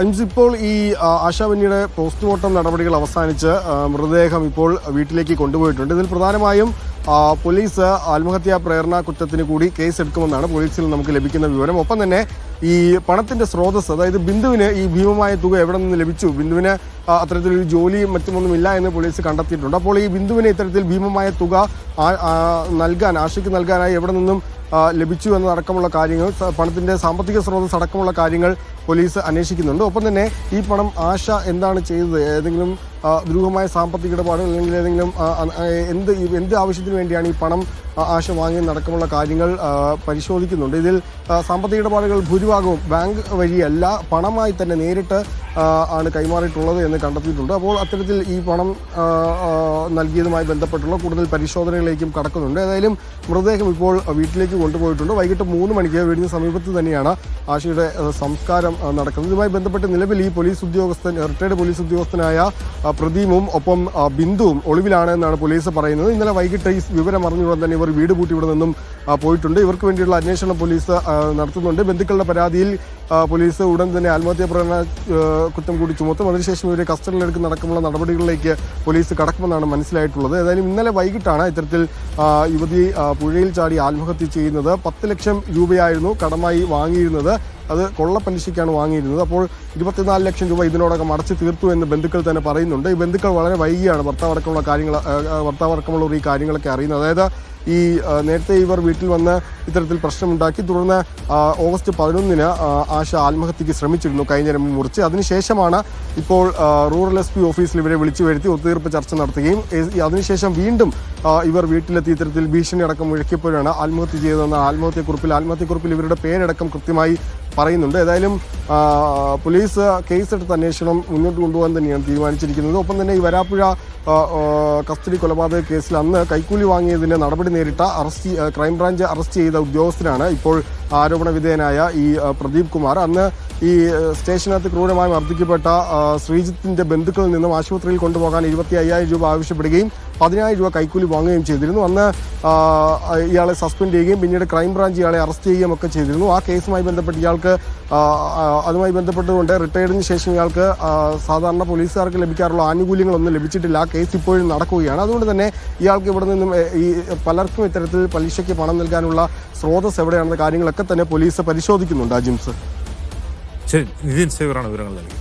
അഞ്ച് ഇപ്പോൾ ഈ ആശാവന്യയുടെ പോസ്റ്റ്മോർട്ടം നടപടികൾ അവസാനിച്ച് മൃതദേഹം ഇപ്പോൾ വീട്ടിലേക്ക് കൊണ്ടുപോയിട്ടുണ്ട്. ഇതിൽ പ്രധാനമായും പോലീസ് ആത്മഹത്യാ പ്രേരണ കുറ്റത്തിന് കൂടി കേസ് എടുക്കുമെന്നാണ് പോലീസിൽ നമുക്ക് ലഭിക്കുന്ന വിവരം. ഒപ്പം തന്നെ ഈ പണത്തിന്റെ സ്രോതസ് അതായത് ബിന്ദുവിന് ഈ ഭീമമായ തുക എവിടെ നിന്ന് ലഭിച്ചു? ബിന്ദുവിന് അത്തരത്തിലൊരു ജോലിയും മറ്റുമൊന്നും ഇല്ല എന്ന് പോലീസ് കണ്ടെത്തിയിട്ടുണ്ട്. അപ്പോൾ ഈ ബിന്ദുവിന് ഇത്തരത്തിൽ ഭീമമായ തുക നൽകാൻ ആശയ്ക്ക് നൽകാനായി എവിടെ നിന്നും ലഭിച്ചു എന്നതടക്കമുള്ള കാര്യങ്ങൾ പണത്തിന്റെ സാമ്പത്തിക സ്രോതസ് അടക്കമുള്ള കാര്യങ്ങൾ പോലീസ് അന്വേഷിക്കുന്നുണ്ട്. ഒപ്പം തന്നെ ഈ പണം ആശ എന്താണ് ചെയ്തത്? ഏതെങ്കിലും ദുരൂഹമായ സാമ്പത്തിക ഇടപാടുകൾ അല്ലെങ്കിൽ ഏതെങ്കിലും എന്ത് എന്ത് ആവശ്യത്തിന് വേണ്ടിയാണ് ഈ പണം ആ, വാങ്ങിയ നടക്കമുള്ള കാര്യങ്ങൾ പരിശോധിക്കുന്നുണ്ട്. ഇതിൽ സാമ്പത്തിക ഇടപാടുകൾ ഭൂരിഭാഗവും ബാങ്ക് വഴിയല്ല പണമായി തന്നെ നേരിട്ട് ആണ് കൈമാറിയിട്ടുള്ളത് എന്ന് കണ്ടെത്തിയിട്ടുണ്ട്. അപ്പോൾ അത്തരത്തിൽ ഈ പണം നൽകിയതുമായി ബന്ധപ്പെട്ടുള്ള കൂടുതൽ പരിശോധനകളിലേക്കും കടക്കുന്നുണ്ട്. ഏതായാലും മൃതദേഹം ഇപ്പോൾ വീട്ടിലേക്ക് കൊണ്ടുപോയിട്ടുണ്ട്. വൈകിട്ട് മൂന്ന് മണിക്ക് വീടിന് സമീപത്ത് തന്നെയാണ് ആശയുടെ സംസ്കാരം നടക്കുന്നത്. ഇതുമായി ബന്ധപ്പെട്ട് നിലവിൽ ഈ പോലീസ് ഉദ്യോഗസ്ഥൻ റിട്ടയർഡ് പോലീസ് ഉദ്യോഗസ്ഥനായ പ്രദീപും ഒപ്പം ബിന്ദുവും ഒളിവിലാണ് എന്നാണ് പോലീസ് പറയുന്നത്. ഇന്നലെ വൈകിട്ട് ഈ വിവരം അറിഞ്ഞുകൊണ്ട് തന്നെ ഇവർ വീട് പൂട്ടി ഇവിടെ നിന്നും പോയിട്ടുണ്ട്. ഇവർക്ക് വേണ്ടിയുള്ള അന്വേഷണം പോലീസ് നടത്തുന്നുണ്ട്. ബന്ധുക്കളുടെ പരാതിയിൽ പോലീസ് ഉടൻ തന്നെ ആത്മഹത്യാ ആ, കുറ്റം കൂടി ചുമത്തും. അതിനുശേഷം ഇവരെ കസ്റ്റഡിയിലെടുക്കുന്ന നടക്കുമുള്ള നടപടികളിലേക്ക് പോലീസ് കടക്കുമെന്നാണ് മനസ്സിലായിട്ടുള്ളത്. ഏതായാലും ഇന്നലെ വൈകിട്ടാണ് ഇത്തരത്തിൽ യുവതി പുഴയിൽ ചാടി ആത്മഹത്യ ചെയ്യുന്നത്. പത്ത് ലക്ഷം രൂപയായിരുന്നു കടമായി വാങ്ങിയിരുന്നത്. അത് കൊള്ളപ്പലിശയ്ക്കാണ് വാങ്ങിയിരുന്നത്. അപ്പോൾ ഇരുപത്തിനാല് ലക്ഷം രൂപ ഇതിനോടകം അടച്ചു തീർത്തു എന്ന് ബന്ധുക്കൾ തന്നെ പറയുന്നുണ്ട്. ഈ ബന്ധുക്കൾ വളരെ വൈകിയാണ് ഭർത്താവ് അടക്കമുള്ള കാര്യങ്ങൾ ആ, ആ, ഭർത്താവ് അടക്കമുള്ളവർ ഈ കാര്യങ്ങളൊക്കെ അറിയുന്നത്. അതായത് ഈ നേരത്തെ ഇവർ വീട്ടിൽ വന്ന് ഇത്തരത്തിൽ പ്രശ്നമുണ്ടാക്കി തുടർന്ന് ഓഗസ്റ്റ് പതിനൊന്നിന് ആശ ആത്മഹത്യക്ക് ശ്രമിച്ചിരുന്നു കൈഞ്ഞരമ്പ് മുറിച്ച്. അതിനുശേഷമാണ് ഇപ്പോൾ റൂറൽ എസ് പി ഓഫീസിൽ ഇവരെ വിളിച്ചു വരുത്തി ഒത്തുതീർപ്പ് ചർച്ച നടത്തുകയും അതിനുശേഷം വീണ്ടും ഇവർ വീട്ടിലെത്തി ഇത്തരത്തിൽ ഭീഷണി അടക്കം മുഴക്കിയപ്പോഴാണ് ആത്മഹത്യ ചെയ്തതെന്ന ആത്മഹത്യക്കുറിപ്പിൽ ആത്മഹത്യക്കുറിപ്പിൽ ഇവരുടെ പേരടക്കം കൃത്യമായി പറയുന്നുണ്ട്. ഏതായാലും പോലീസ് കേസെടുത്ത് അന്വേഷണം മുന്നോട്ട് കൊണ്ടുപോകാൻ തന്നെയാണ് തീരുമാനിച്ചിരിക്കുന്നത്. ഒപ്പം തന്നെ ഈ വരാപ്പുഴ കസ്റ്റഡി കൊലപാതക കേസിൽ അന്ന് കൈക്കൂലി വാങ്ങിയതിന് നടപടി നേരിട്ട അറസ്റ്റ് ക്രൈംബ്രാഞ്ച് അറസ്റ്റ് ചെയ്ത ഉദ്യോഗസ്ഥനാണ് ഇപ്പോൾ ആരോപണ വിധേയനായ ഈ പ്രദീപ് കുമാർ. അന്ന് ഈ സ്റ്റേഷനകത്ത് ക്രൂരമായി മർദ്ദിക്കപ്പെട്ട ശ്രീജിത്തിന്റെ ബന്ധുക്കളിൽ നിന്നും ആശുപത്രിയിൽ കൊണ്ടുപോകാൻ ഇരുപത്തി അയ്യായിരം രൂപ ആവശ്യപ്പെടുകയും പതിനായിരം രൂപ കൈക്കൂലി വാങ്ങുകയും ചെയ്തിരുന്നു. അന്ന് ഇയാളെ സസ്പെൻഡ് ചെയ്യുകയും പിന്നീട് ക്രൈംബ്രാഞ്ച് ഇയാളെ അറസ്റ്റ് ചെയ്യുകയും ഒക്കെ ചെയ്തിരുന്നു. ആ കേസുമായി ബന്ധപ്പെട്ട് ഇയാൾക്ക് അതുമായി ബന്ധപ്പെട്ടുകൊണ്ട് റിട്ടയർഡിന് ശേഷം ഇയാൾക്ക് സാധാരണ പോലീസുകാർക്ക് ലഭിക്കാറുള്ള ആനുകൂല്യങ്ങളൊന്നും ലഭിച്ചിട്ടില്ല. ആ കേസ് ഇപ്പോഴും നടക്കുകയാണ്. അതുകൊണ്ട് തന്നെ ഇയാൾക്ക് ഇവിടെ നിന്നും ഈ പലർക്കും ഇത്തരത്തിൽ പലിശയ്ക്ക് പണം നൽകാനുള്ള സ്രോതസ് എവിടെയാണെന്ന കാര്യങ്ങളൊക്കെ തന്നെ പോലീസ് പരിശോധിക്കുന്നുണ്ട്. അജിംസ് ശരി നിതിൻ സേവറാണ് വിവരങ്ങൾ നൽകി